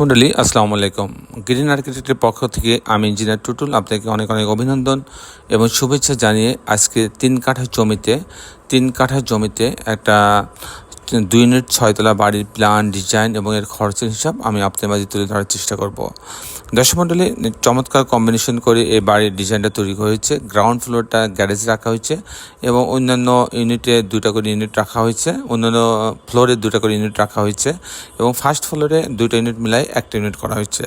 মণ্ডলী আসসালামু আলাইকুম। গ্রিন আর্কিটেক্টের পক্ষ থেকে আমি ইঞ্জিনিয়ার টুটুল আপনাকে অনেক অনেক অভিনন্দন এবং শুভেচ্ছা জানিয়ে আজকে তিন কাঠা জমিতে, তিন কাঠা জমিতে একটা দুই ইউনিট, ছয়তলা বাড়ির প্ল্যান ডিজাইন এবং এর খরচের হিসাব আমি আপনার মাঝে তুলে ধরার চেষ্টা করব। দর্শক মণ্ডলী চমৎকার কম্বিনেশন করে এই বাড়ির ডিজাইনটা তৈরি হয়েছে। গ্রাউন্ড ফ্লোরটা গ্যারেজ রাখা হয়েছে এবং অন্যান্য ইউনিটে দুটা করে ইউনিট রাখা হয়েছে। অন্যান্য ফ্লোরে দুটা করে ইউনিট রাখা হয়েছে এবং ফার্স্ট ফ্লোরে দুইটা ইউনিট মিলাই একটা ইউনিট করা হয়েছে।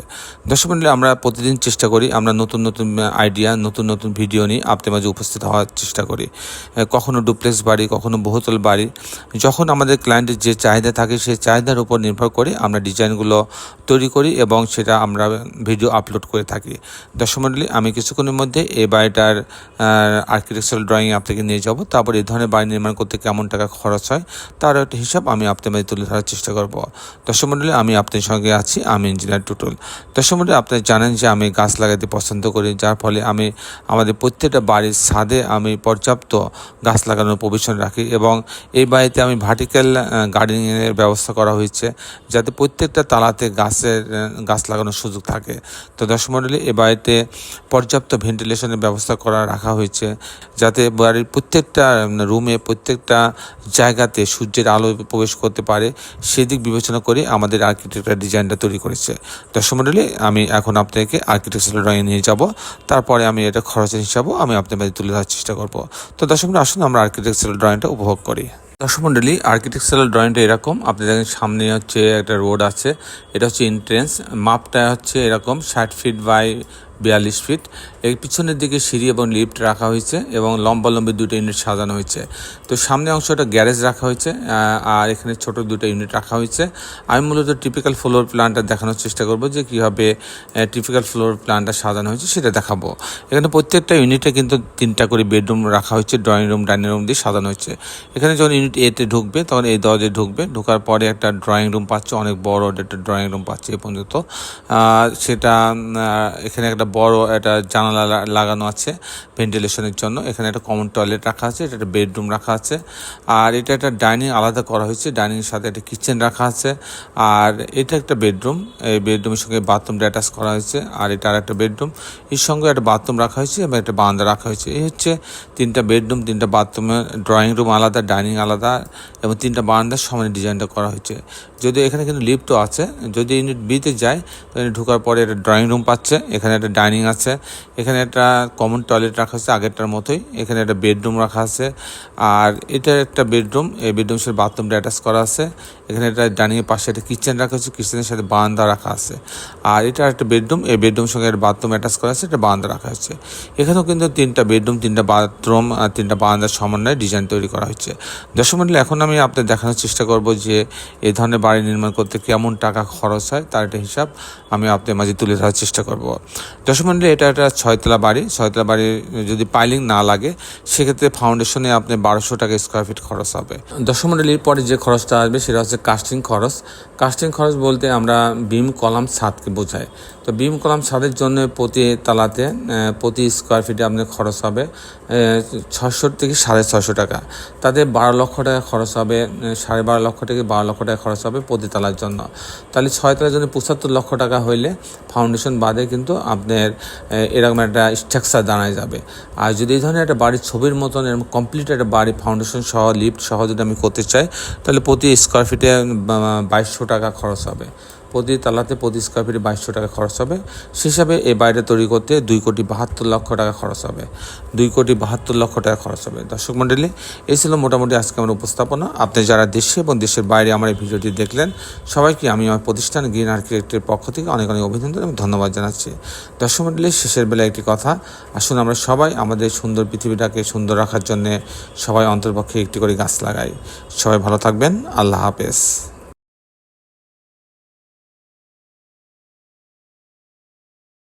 দর্শক মণ্ডলী আমরা প্রতিদিন চেষ্টা করি, আমরা নতুন নতুন আইডিয়া নতুন নতুন ভিডিও নিয়ে আপনার মাঝে উপস্থিত হওয়ার চেষ্টা করি। কখনো ডুপ্লেক্স বাড়ি, কখনো বহুতল বাড়ি। যখন আমাদের ক্লায়েন্টের যে চাহিদা থাকে সেই চাহিদার উপর নির্ভর করে আমরা ডিজাইনগুলো তৈরি করি এবং সেটা আমরা ভিডিও আপলোড করে থাকি। দর্শক আমি কিছুক্ষণের মধ্যে এই বাড়িটার আর্কিটেকচারাল ড্রয়িং আপনাকে নিয়ে যাব। তারপর এই ধরনের বাড়ি নির্মাণ করতে কেমন টাকা খরচ হয় তার একটা হিসাব আমি আপনার মধ্যে তুলে ধরার চেষ্টা করব। দর্শক আমি আপনার সঙ্গে আছি, আমি ইঞ্জিনিয়ার টুটুল। দর্শক মণ্ডলী আপনারা জানেন যে আমি গাছ লাগাতে পছন্দ করি, যার ফলে আমি আমাদের প্রত্যেকটা বাড়ির ছাদে আমি পর্যাপ্ত গাছ লাগানোর প্রভিশন রাখি এবং এই বাড়িতে আমি ভার্টিক্যাল গার্ডেনিংয়ের ব্যবস্থা করা হয়েছে যাতে প্রত্যেকটা তালাতে গাছের গাছ লাগানোর সুযোগ থাকে। তো দর্শক এ বাড়িতে পর্যাপ্ত ভেন্টিলেশনের ব্যবস্থা করা রাখা হয়েছে যাতে বাড়ির প্রত্যেকটা রুমে প্রত্যেকটা জায়গাতে সূর্যের আলো প্রবেশ করতে পারে সেদিক বিবেচনা করে আমাদের আর্কিটেকচার ডিজাইনটা তৈরি করেছে। দর্শক আমি এখন আপনাকে আর্কিটেকচারাল ড্রয়িং নিয়ে যাব। তারপরে আমি এটা খরচের হিসাবও আমি আপনার তুলে ধরার চেষ্টা করব। তো দর্শক আসুন আমরা আর্কিটেকচারাল ড্রয়িংটা উপভোগ করি। দর্শক মন্ডলী আর্কিটেকচারাল ড্রয়িংটা এরকম। আপনি দেখেন সামনে হচ্ছে একটা রোড আছে। এটা হচ্ছে এন্ট্রেন্স মাপটা হচ্ছে এরকম ষাট ফিট বাই বিয়াল্লিশ ফিট। এর পিছনের দিকে সিঁড়ি এবং লিফট রাখা হয়েছে এবং লম্বালম্বি দুটো ইউনিট সাজানো হয়েছে। তো সামনে অংশটা গ্যারেজ রাখা হয়েছে আর এখানে ছোট দুটো ইউনিট রাখা হয়েছে। আমি মূলত টিপিক্যাল ফ্লোর প্ল্যানটা দেখানোর চেষ্টা করব যে কীভাবে টিপিক্যাল ফ্লোর প্ল্যানটা সাজানো হয়েছে সেটা দেখাবো। এখানে প্রত্যেকটা ইউনিটে কিন্তু তিনটা করে বেডরুম রাখা হয়েছে, ড্রয়িং রুম, ডাইনিং রুম দিয়ে সাজানো হয়েছে। এখানে যখন ইউনিট এতে ঢুকবে, তখন এই দরজায় ঢুকবে, ঢোকার পরে একটা ড্রয়িং রুম পাচ্ছে, অনেক বড় একটা ড্রয়িং রুম পাচ্ছে এ পর্যন্ত। সেটা এখানে একটা বড় একটা জানালা লাগানো আছে ভেন্টিলেশনের জন্য। এখানে একটা কমন টয়লেট রাখা আছে, এটা একটা বেডরুম রাখা আছে। আর এটা একটা ডাইনিং আলাদা করা হয়েছে ডাইনিংয়ের সাথে একটা কিচেন রাখা আছে। আর এটা একটা বেডরুম এই বেডরুমের সঙ্গে বাথরুমটা অ্যাটাচ করা হয়েছে। আর এটা আর একটা বেডরুম এর সঙ্গে একটা বাথরুম রাখা হয়েছে এবং একটা বারান্দা রাখা হয়েছে। এই হচ্ছে তিনটা বেডরুম তিনটা বাথরুমে ড্রয়িং রুম আলাদা ডাইনিং আলাদা এবং তিনটা বারান্দার সমানে ডিজাইনটা করা হয়েছে। যদি এখানে কিন্তু লিফটও আছে, যদি ইউনিট বিতে যায়, তাহলে ঢোকার পরে একটা ড্রয়িং রুম পাচ্ছে। এখানে একটা ডাইনিং আছে। এখানে একটা কমন টয়লেট রাখা আছে আগেরটার মতোই। এখানে একটা বেডরুম রাখা আছে। আর এটা একটা বেডরুম। এই বেডরুমের সাথে বাথরুমটা অ্যাটাচ করা আছে। এখানে একটা ডাইনিংয়ের পাশে একটা কিচেন রাখা আছে। কিচেনের সাথে বারান্দা রাখা আছে। আর এটা একটা বেডরুম। এই বেডরুমের সঙ্গে একটা বাথরুম অ্যাটাচ করা আছে। একটা বারান্দা রাখা আছে এখানেও কিন্তু তিনটা বেডরুম, তিনটা বাথরুম আর তিনটা বারান্দার সমন্বয়ে ডিজাইন তৈরি করা হয়েছে। দর্শক মন্ডলী, এখন আমি আপনাদের দেখানোর চেষ্টা করব যে এই ধরনের বাড়ি নির্মাণ করতে কেমন টাকা খরচ হয়, তার একটা হিসাব আমি আপনাদের মাঝে তুলে ধরার চেষ্টা করব। দর্শক মন্ডলী এটা একটা ছয়তলা বাড়ি। ছয়তলা বাড়ি যদি পাইলিং না লাগে, সেক্ষেত্রে ফাউন্ডেশনে আপনি বারোশো টাকা স্কোয়ার ফিট খরচ হবে। দর্শক মন্ডলীর পরে যে খরচটা আসবে, সেটা হচ্ছে কাস্টিং খরচ। কাস্টিং খরচ বলতে আমরা বিম কলাম, ছাদকে বোঝাই। তো বিম কলাম, ছাদের জন্য প্রতি তালাতে প্রতি স্কোয়ার ফিটে আপনার খরচ হবে ছশো থেকে সাড়ে ছশো টাকা। তাতে বারো লক্ষ টাকা খরচ হবে সাড়ে বারো লক্ষ থেকে বারো লক্ষ টাকা খরচ হবে প্রতি তালার জন্য। তাহলে ছয় তালার জন্য পঁচাত্তর লক্ষ টাকা হইলে ফাউন্ডেশন বাদে কিন্তু আপনার এরকম একটা স্ট্রাকচার দাঁড়ায় যাবে। আর যদি এই ধরনের একটা বাড়ির ছবির মতন, এরকম কমপ্লিট একটা বাড়ি ফাউন্ডেশন সহ লিফ্ট সহ যদি আমি করতে চাই, তাহলে প্রতি স্কোয়ার ফিটে বাইশশো টাকা খরচ হবে। প্রতি তালাতে প্রতি স্কোয়ার ফিটে বাইশশো টাকা খরচ হবে। সে হিসাবে এই বাড়িটা তৈরি করতে দুই কোটি বাহাত্তর লক্ষ টাকা খরচ হবে। দুই কোটি বাহাত্তর লক্ষ টাকা খরচ হবে। দর্শক মণ্ডলী, এই ছিল মোটামুটি আজকে আমার উপস্থাপনা। আপনি যারা দেশে এবং দেশের বাইরে আমার এই ভিডিওটি দেখলেন, সবাইকে আমি আমার প্রতিষ্ঠান গ্রিন আর্কিটেক্টের পক্ষ থেকে অনেক অনেক অভিনন্দন এবং ধন্যবাদ জানাচ্ছি। দর্শক মণ্ডলী, শেষের বেলায় একটি কথা। আসুন আমরা সবাই আমাদের সুন্দর পৃথিবীটাকে সুন্দর রাখার জন্যে সবাই অন্তর্পক্ষে একটি করে গাছ লাগাই। সবাই ভালো থাকবেন। আল্লাহ হাফেজ।